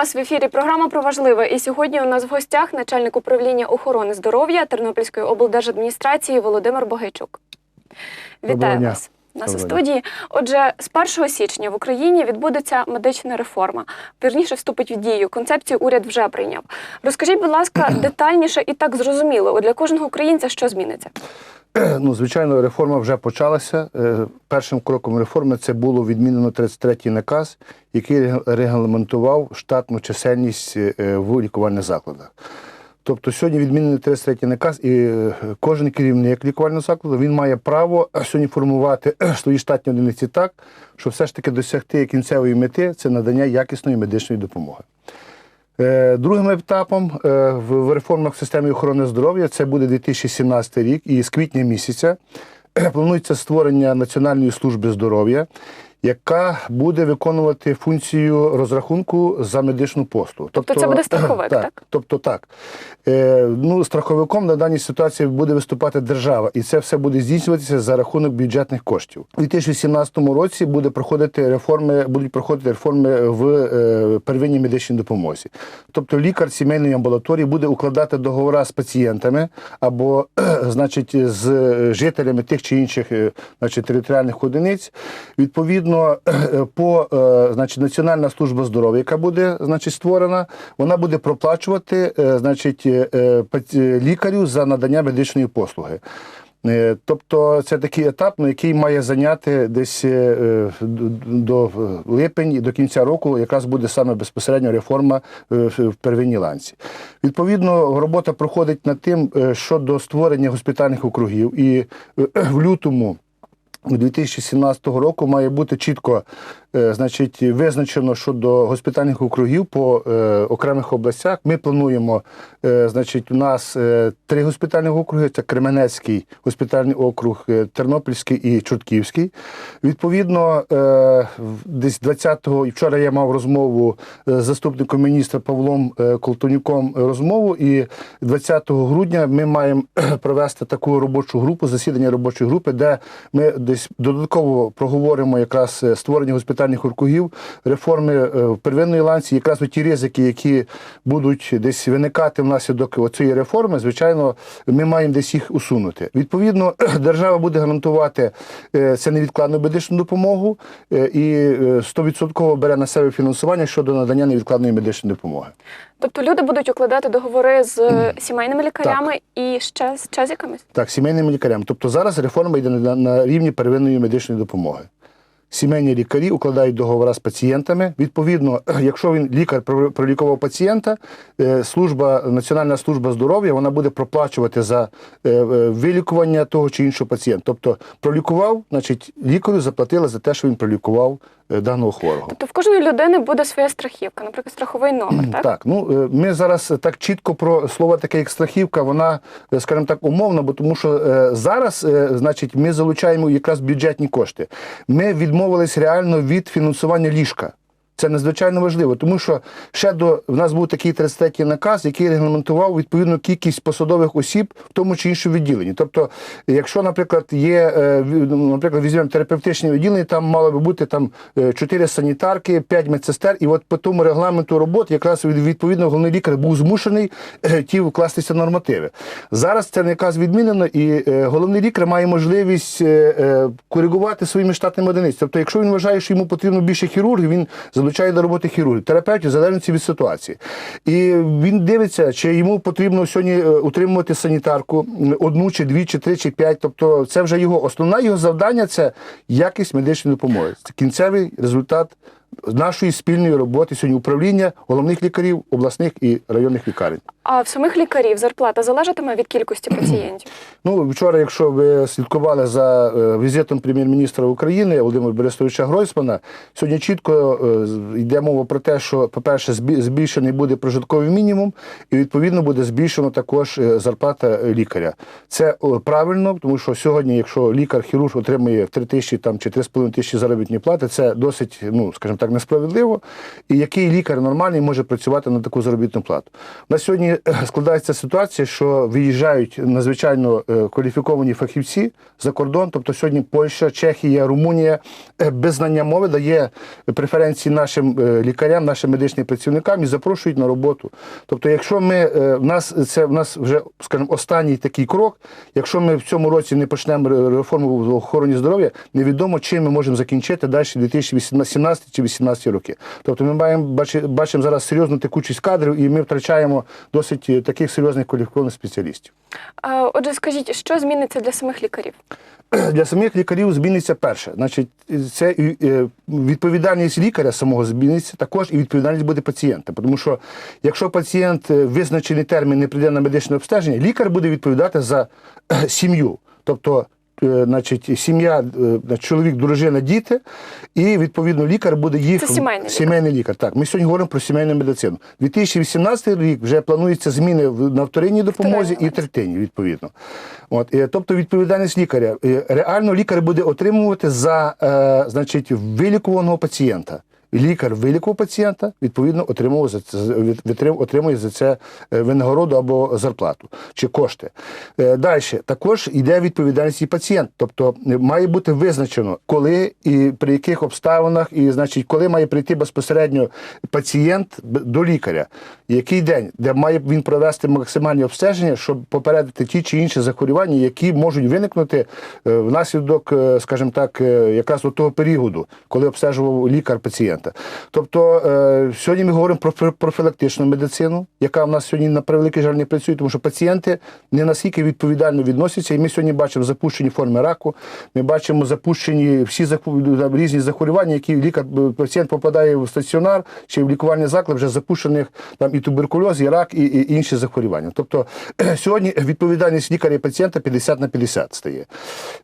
вас в ефірі. Програма про важливе. І сьогодні у нас в гостях начальник управління охорони здоров'я Тернопільської облдержадміністрації Володимир Богайчук. Вітаю дня. вас. У Нас у Доброго дня. студії. Отже, з 1 січня в Україні відбудеться медична реформа. Вірніше вступить в дію. Концепцію уряд вже прийняв. Розкажіть, будь ласка, детальніше і так зрозуміло. Для кожного українця що зміниться? Ну, звичайно, реформа вже почалася. Е, Першим кроком реформи це було відмінено 33-й наказ, який регламентував штатну чисельність е, в лікувальних закладах. Тобто сьогодні відмінений 33-й наказ, і е, кожен керівник лікувального закладу він має право сьогодні формувати е, свої штатні одиниці так, щоб все ж таки досягти кінцевої мети це надання якісної медичної допомоги. Е, Другим етапом е, в реформах в системі охорони здоров'я це буде 2017 рік, і з квітня місяця планується створення Національної служби здоров'я, яка буде виконувати функцію розрахунку за медичну послугу. Тобто це буде страховик, так? Тобто так. Е, ну, страховиком на даній ситуації буде виступати держава, і це все буде здійснюватися за рахунок бюджетних коштів. У 2017 році буде проходити реформи, будуть проходити реформи в е, первинній медичній допомозі. Тобто лікар сімейної амбулаторії буде укладати договори з пацієнтами або, значить, з жителями тих чи інших е, значить, територіальних одиниць. Відповідно, е, по е, значить, Національна служба здоров'я, яка буде значить, створена, вона буде проплачувати е, значить, е, лікарю за надання медичної послуги. Тобто це такий етап, на який має зайняти десь до липень, до кінця року, якраз буде саме безпосередньо реформа в первинній ланці. Відповідно, робота проходить над тим щодо створення госпітальних округів, і в лютому. 2017 року має бути чітко значить, визначено щодо госпітальних округів по е, окремих областях. Ми плануємо, е, значить, у нас е, три госпітальних округи: це Кременецький госпітальний округ, е, Тернопільський і Чортківський. Відповідно, е, десь 20-го, і вчора я мав розмову е, з заступником міністра Павлом е, Колтонюком е, розмову, і 20 грудня ми маємо провести таку робочу групу, засідання робочої групи, де ми десь додатково проговоримо якраз е, створення госпітальних округів, реформи е, в первинної ланці, якраз ті ризики, які будуть десь виникати внаслідок цієї реформи, звичайно, ми маємо десь їх усунути. Відповідно, держава буде гарантувати е, це невідкладну медичну допомогу е, і е, 100% бере на себе фінансування щодо надання невідкладної медичної допомоги. Тобто люди будуть укладати договори з сімейними лікарями і ще з ще? Так, сімейним лікарям. Тобто зараз реформа йде на рівні первинної медичної допомоги. Сімейні лікарі укладають договори з пацієнтами. Відповідно, якщо він лікар пролікував пацієнта, е, служба Національна служба здоров'я вона буде проплачувати за е, е, вилікування того чи іншого пацієнта. Тобто пролікував, значить, лікарю заплатили за те, що він пролікував даного хворого. Тобто в кожної людини буде своя страхівка, наприклад, страховий номер, так? Так, ну е, ми зараз так чітко про слово таке, як страхівка, вона, е, скажімо так, умовна, бо тому що е, зараз, е, значить, ми залучаємо якраз бюджетні кошти. Ми відмовились реально від фінансування ліжка. Це надзвичайно важливо, тому що ще до в нас був такий 33 наказ, який регламентував відповідну кількість посадових осіб в тому чи іншому відділенні. Тобто, якщо, наприклад, є, е, ну, наприклад, візьмемо терапевтичне відділення, там мало би бути там 4 санітарки, 5 медсестер, і от по тому регламенту роботи якраз відповідно головний лікар був змушений е, ті вкластися нормативи. Зараз це наказ відмінено, і е, головний лікар має можливість е, е, коригувати своїми штатними одиницями. Тобто, якщо він вважає, що йому потрібно більше хірургів, він залучає до роботи хірургів, терапевтів, залежності від ситуації. І він дивиться, чи йому потрібно сьогодні е, утримувати санітарку одну, чи дві, чи три, чи п'ять. Тобто, це вже його основне його завдання це якість медичної допомоги. Це кінцевий результат нашої спільної роботи сьогодні управління головних лікарів обласних і районних лікарень. А в самих лікарів зарплата залежатиме від кількості пацієнтів. Ну, вчора, якщо ви слідкували за е, візитом прем'єр-міністра України Володимира Борисовича Гройсмана, сьогодні чітко е, йде мова про те, що, по-перше, збільшений буде прожитковий мінімум, і відповідно буде збільшено також е, зарплата лікаря. Це правильно, тому що сьогодні, якщо лікар-хірург отримує 3 тисячі там чи 3,5 тисячі заробітної плати, це досить, ну скажімо так, несправедливо. І який лікар нормальний може працювати на таку заробітну плату? На сьогодні е, складається ситуація, що виїжджають надзвичайно е, кваліфіковані фахівці за кордон. Тобто сьогодні Польща, Чехія, Румунія е, без знання мови дає преференції нашим лікарям, нашим медичним працівникам і запрошують на роботу. Тобто, якщо ми в нас це в нас вже скажімо, останній такий крок. Якщо ми в цьому році не почнемо реформу в охороні здоров'я, невідомо чим ми можемо закінчити далі 2017 чи 2018 роки. Тобто ми маємо бачимо зараз серйозну текучість кадрів, і ми втрачаємо досить е, таких серйозних кваліфікованих спеціалістів. Отже, скажіть, що зміниться для самих лікарів? Для самих лікарів зміниться перше. Значить, це е, відповідальність лікаря самого зміниться, також і відповідальність буде пацієнта. Тому що якщо пацієнт е, визначений термін не прийде на медичне обстеження, лікар буде відповідати за сім'ю. Тобто, значить, сім'я, е, чоловік, дружина, діти, і відповідно лікар буде їх Це сімейний лікар. сімейний лікар. Так, ми сьогодні говоримо про сімейну медицину. 2018 рік вже плануються зміни на вторинній допомозі і третинній, відповідно. От, е, тобто відповідальність лікаря. Е, Реально лікар буде отримувати за е, значить, вилікуваного пацієнта. Лікар вилікував пацієнта, відповідно, отримував за це, отримує за це е, винагороду або зарплату чи кошти. Далі також йде відповідальність і пацієнт. Тобто е, має бути визначено, коли і при яких обставинах, і значить, коли має прийти безпосередньо пацієнт до лікаря, який день, де має він провести максимальні обстеження, щоб попередити ті чи інші захворювання, які можуть виникнути е, внаслідок, е, скажімо так, е, якраз до того періоду, коли обстежував лікар пацієнта. Тобто е, сьогодні ми говоримо про профілактичну медицину, яка в нас сьогодні на превеликий жаль не працює, тому що пацієнти не наскільки відповідально відносяться, і ми сьогодні бачимо запущені форми раку. Ми бачимо запущені всі різні захворювання, які лікар е, пацієнт попадає в стаціонар чи в лікувальний заклад, вже запущених там і туберкульоз, і рак, і, і інші захворювання. Тобто сьогодні відповідальність лікаря і пацієнта 50 на 50 стає.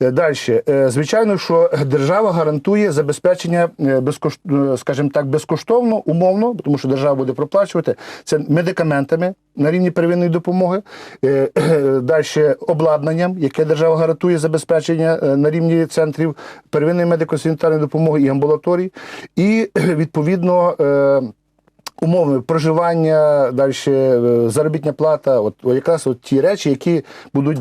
Далі, звичайно, що держава гарантує забезпечення безкоштовно, скажімо так, безкоштовно, умовно, тому що держава буде проплачувати це медикаментами на рівні первинної допомоги, далі обладнанням, яке держава гарантує забезпечення е, на рівні центрів первинної медико-санітарної допомоги і амбулаторій, і відповідно. Е, Умови проживання, далі заробітня плата, от, якраз от ті речі, які будуть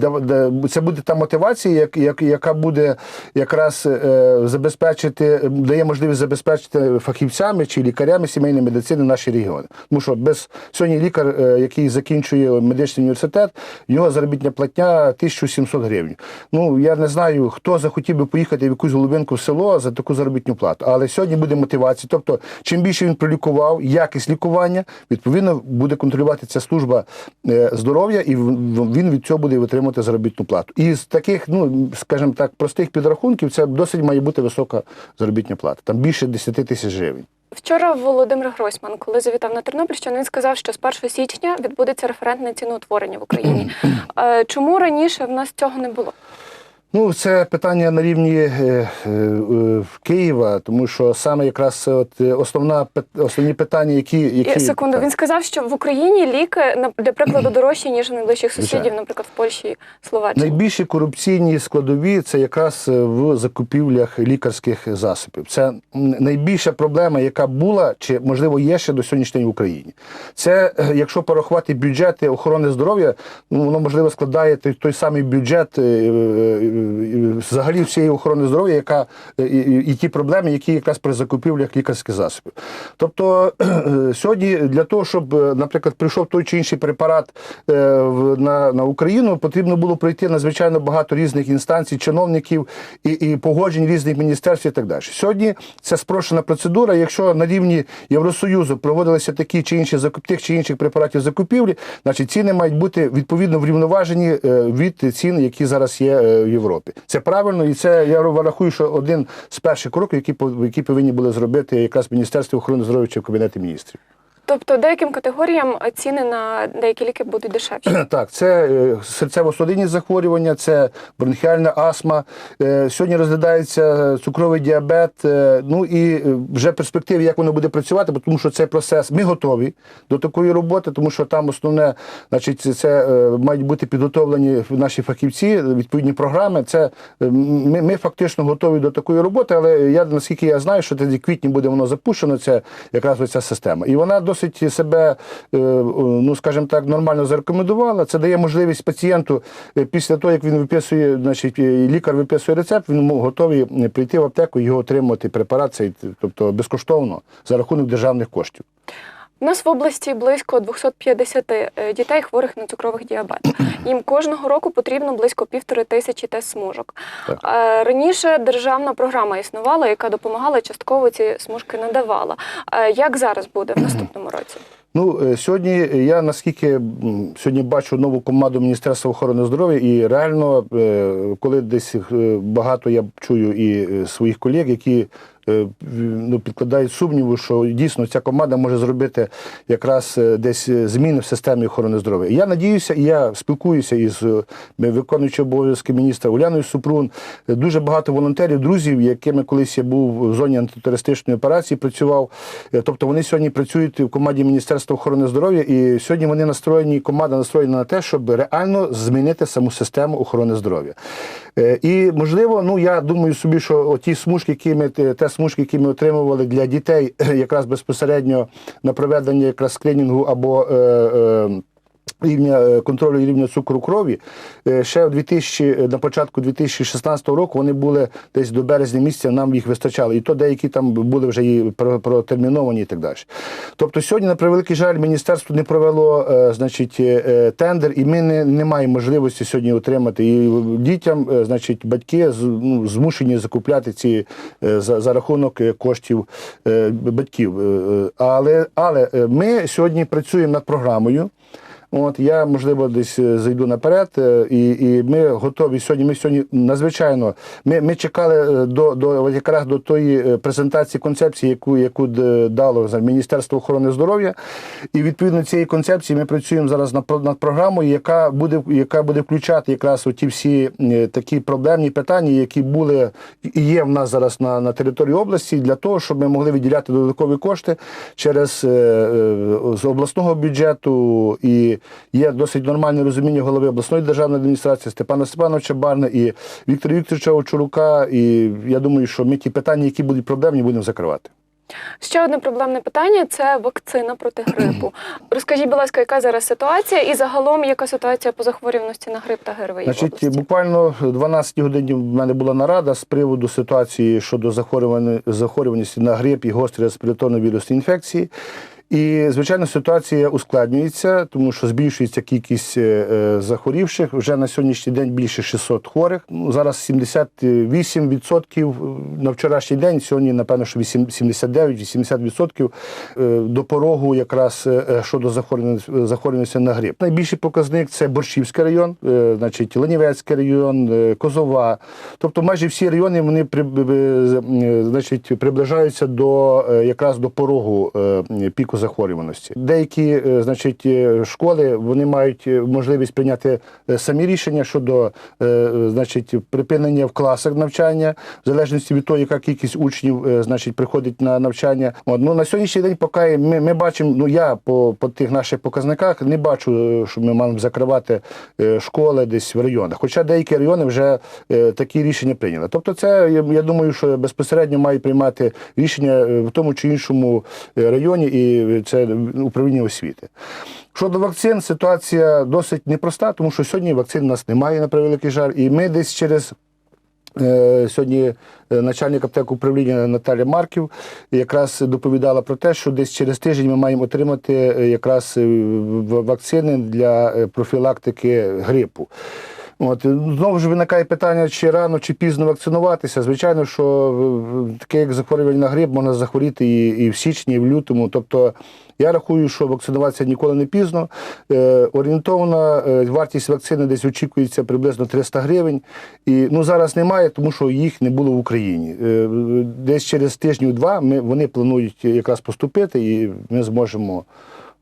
це буде та мотивація, як, як, яка буде якраз е, забезпечити, дає можливість забезпечити фахівцями чи лікарями сімейної медицини наші регіони. Тому що без сьогодні лікар, е, який закінчує медичний університет, його заробітня платня 1700 гривень. Ну я не знаю, хто захотів би поїхати в якусь глибинку в село за таку заробітну плату. Але сьогодні буде мотивація. Тобто, чим більше він пролікував, якість лікування, відповідно буде контролювати ця служба е, здоров'я, і він від цього буде отримувати заробітну плату. І з таких, ну скажімо так, простих підрахунків, це досить має бути висока заробітня плата. Там більше 10 тисяч гривень. Вчора Володимир Гройсман, коли завітав на Тернопільщину, він сказав, що з 1 січня відбудеться референтне ціноутворення в Україні. Е, Чому раніше в нас цього не було? Ну, це питання на рівні е, е, Києва, тому що саме якраз от е, основна основні питання, які, які секунду, він сказав, що в Україні ліки для прикладу дорожчі ніж у найближчих сусідів, наприклад, в Польщі Словаччині. Найбільші корупційні складові це якраз е, в закупівлях лікарських засобів. Це найбільша проблема, яка була чи можливо є ще до сьогоднішнього в Україні. Це е, якщо порахувати бюджети охорони здоров'я, ну воно можливо складає той, той самий бюджет взагалі всієї охорони здоров'я, яка е, і, і, і ті проблеми, які якраз при закупівлях лікарських засобів. Тобто е, сьогодні для того, щоб, е, наприклад, прийшов той чи інший препарат е, на, на Україну, потрібно було пройти надзвичайно багато різних інстанцій, чиновників і, і погоджень різних міністерств і так далі. Сьогодні це спрощена процедура. Якщо на рівні Євросоюзу проводилися такі чи інші закуп тих чи інших препаратів закупівлі, значить ціни мають бути відповідно врівноважені е, від цін, які зараз є е, в Європі. Це правильно, і це я рахую, що один з перших кроків, які які повинні були зробити якраз Міністерство охорони здоров'я чи в Кабінети міністрів. Тобто деяким категоріям ціни на деякі ліки будуть дешевші. Так, це е, серцево-судинні захворювання, це бронхіальна астма. Е, Сьогодні розглядається цукровий діабет. е, Ну і е, вже перспективи, як воно буде працювати, тому що цей процес ми готові до такої роботи, тому що там основне, значить, це е, мають бути підготовлені наші фахівці, відповідні програми. Це е, ми, ми фактично готові до такої роботи, але я наскільки я знаю, що тоді квітні буде воно запущено. Це якраз оця система, і вона досить досить себе, е, ну скажімо так, нормально зарекомендувала. Це дає можливість пацієнту е, після того, як він виписує, значить, е, лікар виписує рецепт, він готовий е, прийти в аптеку і його отримати препарат, цей, тобто безкоштовно за рахунок державних коштів. У нас в області близько 250 е, дітей хворих на цукровий діабет. Їм кожного року потрібно близько півтори тисячі тест-смужок. Так. Е, Раніше державна програма існувала, яка допомагала частково ці смужки надавала. Е, Як зараз буде в наступному році? Ну, е, сьогодні я наскільки сьогодні бачу нову команду Міністерства охорони здоров'я, і реально, е, коли десь е, багато я чую і своїх колег, які ну, підкладають сумніву, що дійсно ця команда може зробити якраз десь зміни в системі охорони здоров'я. Я надіюся, і я спілкуюся із виконуючим обов'язки міністра Уляною Супрун. Дуже багато волонтерів, друзів, якими колись я був в зоні антитерористичної операції, працював. Тобто вони сьогодні працюють в команді Міністерства охорони здоров'я, і сьогодні вони настроєні, команда настроєна на те, щоб реально змінити саму систему охорони здоров'я. Е, І можливо, ну я думаю собі, що ті смужки, які ми те смужки, які ми отримували для дітей, якраз безпосередньо на проведення якраз скринінгу або е, е, рівня е, контролю рівня цукру крові. Е, Ще в 2000, на початку 2016 року вони були десь до березня місяця, нам їх вистачало. І то деякі там були вже і про- протерміновані і так далі. Тобто сьогодні, на превеликий жаль, міністерство не провело е, значить, е, е, тендер, і ми не, не маємо можливості сьогодні отримати. І дітям, е, значить, батьки ну, змушені закупляти ці е, за, за рахунок е, коштів е, батьків. Е, е, Але, але е, ми сьогодні працюємо над програмою. От я можливо десь е, зайду наперед, е, і, і ми готові сьогодні. Ми сьогодні надзвичайно. Ми, ми чекали е, до, до якраз до тої презентації концепції, яку яку дало за Міністерство охорони здоров'я. І відповідно цієї концепції ми працюємо зараз над, над програмою, яка буде яка буде включати якраз ті всі такі проблемні питання, які були і є в нас зараз на, на території області, для того, щоб ми могли виділяти додаткові кошти через з обласного бюджету і є досить нормальне розуміння голови обласної державної адміністрації Степана Степановича Барна і Віктора Вікторовича Очурука. І я думаю, що ми ті питання, які будуть проблемні, будемо закривати. Ще одне проблемне питання це вакцина проти грипу. Розкажіть, будь ласка, яка зараз ситуація, і загалом яка ситуація по захворюваності на грип та ГРВІ? Значить, області? буквально в 12 годині в мене була нарада з приводу ситуації щодо захворюваності на грип і гострі респіраторно вірусні інфекції. І, звичайно, ситуація ускладнюється, тому що збільшується кількість е, е, захворівших. Вже на сьогоднішній день більше 600 хворих. Ну, зараз 78% на вчорашній день, сьогодні, напевно, що 79-80% е, до порогу якраз е, щодо захворюваності на грип. Найбільший показник це Борщівський район, е, значить Ленівецький район, е, Козова. Тобто майже всі райони вони е, значить, приближаються до е, якраз до порогу е, піку захворюваності. Деякі е, значить, е, школи вони мають е, можливість прийняти самі рішення щодо значить, припинення в класах навчання, в залежності від того, яка кількість учнів значить, приходить на навчання. Ну, на сьогоднішній день, поки ми, ми бачимо, ну я по, по тих наших показниках не бачу, що ми маємо закривати школи десь в районах. Хоча деякі райони вже такі рішення прийняли. Тобто, це я, думаю, що безпосередньо мають приймати рішення в тому чи іншому районі, і це управління освіти. Щодо вакцин, ситуація досить непроста, тому що сьогодні вакцин у нас немає на превеликий жаль, і ми десь через. Е, Сьогодні е, начальник аптеки управління Наталя Марків якраз доповідала про те, що десь через тиждень ми маємо отримати е, якраз е, вакцини для е, профілактики грипу. От знову ж виникає питання, чи рано, чи пізно вакцинуватися. Звичайно, що таке як захворювання на грип можна захворіти і, і в січні, і в лютому. Тобто я рахую, що вакцинуватися ніколи не пізно. Е, орієнтовна е, вартість вакцини десь очікується приблизно 300 гривень. І ну зараз немає, тому що їх не було в Україні. Е, десь через тижнів-два ми вони планують якраз поступити, і ми зможемо.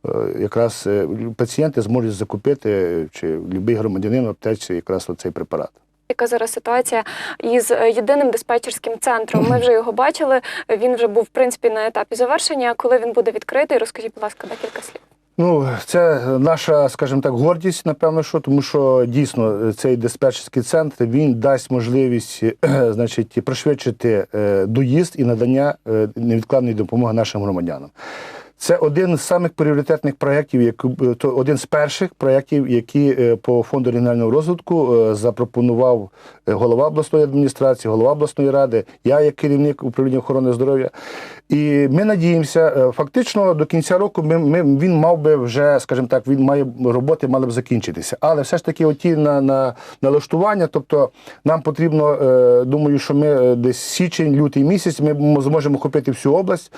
Е, Якраз е, пацієнти зможуть закупити чи будь-який громадянин в аптеці якраз цей препарат. Яка зараз ситуація із е, єдиним диспетчерським центром? Ми вже його бачили. Він вже був в принципі на етапі завершення. Коли він буде відкритий, розкажіть, будь ласка, декілька слів. Ну, це наша, скажімо так, гордість, напевно, що тому що дійсно цей диспетчерський центр він дасть можливість, е, значить, пришвидшити е, доїзд і надання е, невідкладної допомоги нашим громадянам. Це один з самих пріоритетних проєктів, як- то один з перших проєктів, які е, по фонду регіонального розвитку е, запропонував е, голова обласної адміністрації, голова обласної ради, я як керівник управління охорони здоров'я. І ми надіємося, е, фактично до кінця року ми, ми, він мав би вже, скажімо так, він має роботи мали б закінчитися. Але все ж таки, оті на, на налаштування, тобто нам потрібно, е, думаю, що ми е, десь січень, лютий місяць, ми зможемо охопити всю область.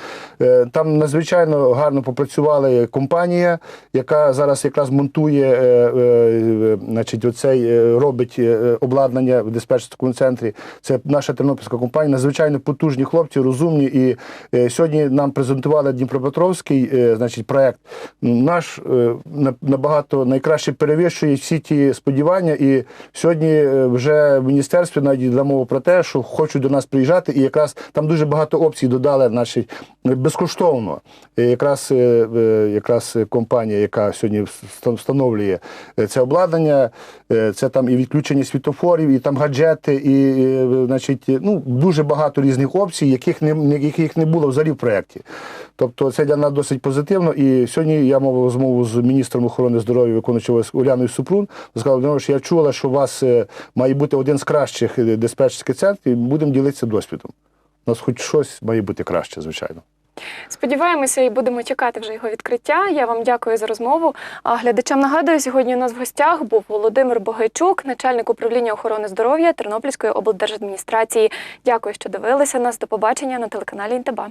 Там надзвичайно гарно попрацювала компанія, яка зараз якраз монтує, значить, оцей робить обладнання в диспетчерському центрі. Це наша тернопільська компанія, надзвичайно потужні хлопці, розумні. І сьогодні нам презентували Дніпропетровський е, значить, проект. Наш е, набагато найкраще перевищує всі ті сподівання. І сьогодні е, вже в міністерстві навіть йде мова про те, що хочуть до нас приїжджати, і якраз там дуже багато опцій додали наші безкоштовно. Якраз, якраз компанія, яка сьогодні встановлює це обладнання, це там і відключення світофорів, і там гаджети, і значить, ну, дуже багато різних опцій, яких не- яких не було взагалі в проєкті. Тобто це для нас досить позитивно. І сьогодні я мав розмову з міністром охорони здоров'я, виконуючим Уляною Супрун. Сказав, що я чула, що у вас е, має бути один з кращих е, диспетчерських центрів, будемо ділитися досвідом. У нас хоч щось має бути краще, звичайно. Сподіваємося і будемо чекати вже його відкриття. Я вам дякую за розмову. А глядачам нагадую, сьогодні у нас в гостях був Володимир Богайчук, начальник управління охорони здоров'я Тернопільської облдержадміністрації. Дякую, що дивилися нас. До побачення на телеканалі Інтеба.